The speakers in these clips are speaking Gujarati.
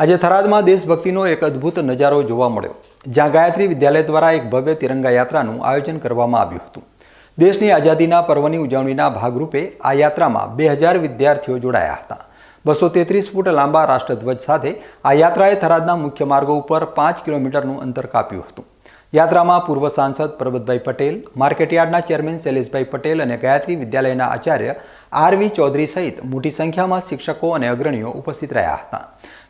આજે થરાદમાં દેશભક્તિનો એક અદ્ભુત નજારો જોવા મળ્યો, જ્યાં ગાયત્રી વિદ્યાલય દ્વારા એક ભવ્ય તિરંગા યાત્રાનું આયોજન કરવામાં આવ્યું હતું. દેશની આઝાદીના પર્વની ઉજવણીના ભાગરૂપે આ યાત્રામાં બે હજાર વિદ્યાર્થીઓ જોડાયા હતા. બસો તેત્રીસ ફૂટ લાંબા રાષ્ટ્રધ્વજ સાથે આ યાત્રાએ થરાદના મુખ્ય માર્ગો ઉપર પાંચ કિલોમીટરનું અંતર કાપ્યું હતું. યાત્રામાં પૂર્વ સાંસદ પરબતભાઈ પટેલ, માર્કેટયાર્ડના ચેરમેન શૈલેષભાઈ પટેલ અને ગાયત્રી વિદ્યાલયના આચાર્ય આરવી ચૌધરી સહિત મોટી સંખ્યામાં શિક્ષકો અને અગ્રણીઓ ઉપસ્થિત રહ્યા હતા.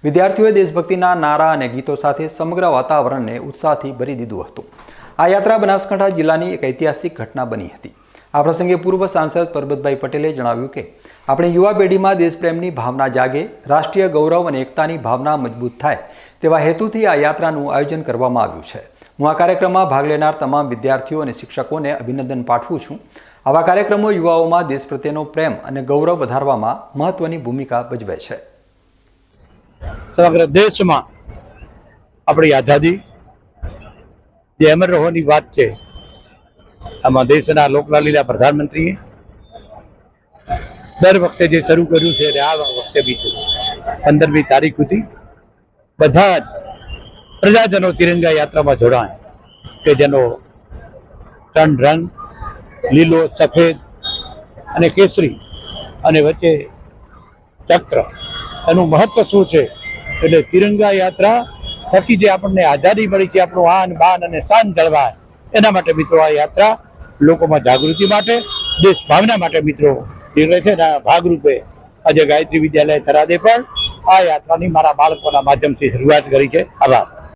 વિદ્યાર્થીઓએ દેશભક્તિના નારા અને ગીતો સાથે સમગ્ર વાતાવરણને ઉત્સાહથી ભરી દીધું હતું. આ યાત્રા બનાસકાંઠા જિલ્લાની એક ઐતિહાસિક ઘટના બની હતી. આ પ્રસંગે પૂર્વ સાંસદ પરબતભાઈ પટેલે જણાવ્યું કે, આપણી યુવા પેઢીમાં દેશપ્રેમની ભાવના જાગે, રાષ્ટ્રીય ગૌરવ અને એકતાની ભાવના મજબૂત થાય, તેવા હેતુથી આ યાત્રાનું આયોજન કરવામાં આવ્યું છે. હું આ કાર્યક્રમમાં ભાગ લેનાર તમામ વિદ્યાર્થીઓ અને શિક્ષકોને અભિનંદન પાઠવું છું. આવા કાર્યક્રમો યુવાઓમાં દેશ પ્રત્યેનો પ્રેમ અને ગૌરવ વધારવામાં મહત્વની ભૂમિકા ભજવે છે. સમગ્ર દેશમાં આપણી આઝાદી, જે અમર રહોની વાત છે, આમાં દેશના લોકલાલીલા પ્રધાનમંત્રીએ દર વખતે જે શરૂ કર્યું છે અને આ વખતે બી પંદરમી તારીખ સુધી બધા જ પ્રજાજનો તિરંગા યાત્રામાં જોડાય કે જેનો ત્રણ રંગ, લીલો, સફેદ અને કેસરી અને વચ્ચે ચક્ર. એનું મહત્વ શું છે? એટલે તિરંગા યાત્રા થકી જે આપણને આઝાદી મળી છે, આપણું આન, બાન અને શાન જળવાય. એના માટે મિત્રો આ યાત્રા લોકોમાં જાગૃતિ માટે, દેશ ભાવના માટે મિત્રો નીકળે છે એના ભાગરૂપે આજે ગાયત્રી વિદ્યાલય થરાદે પણ આ યાત્રાની મારા બાળકોના માધ્યમથી શરૂઆત કરી છે. આભાર.